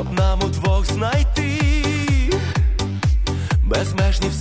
щоб нам удвох знайти безмежні.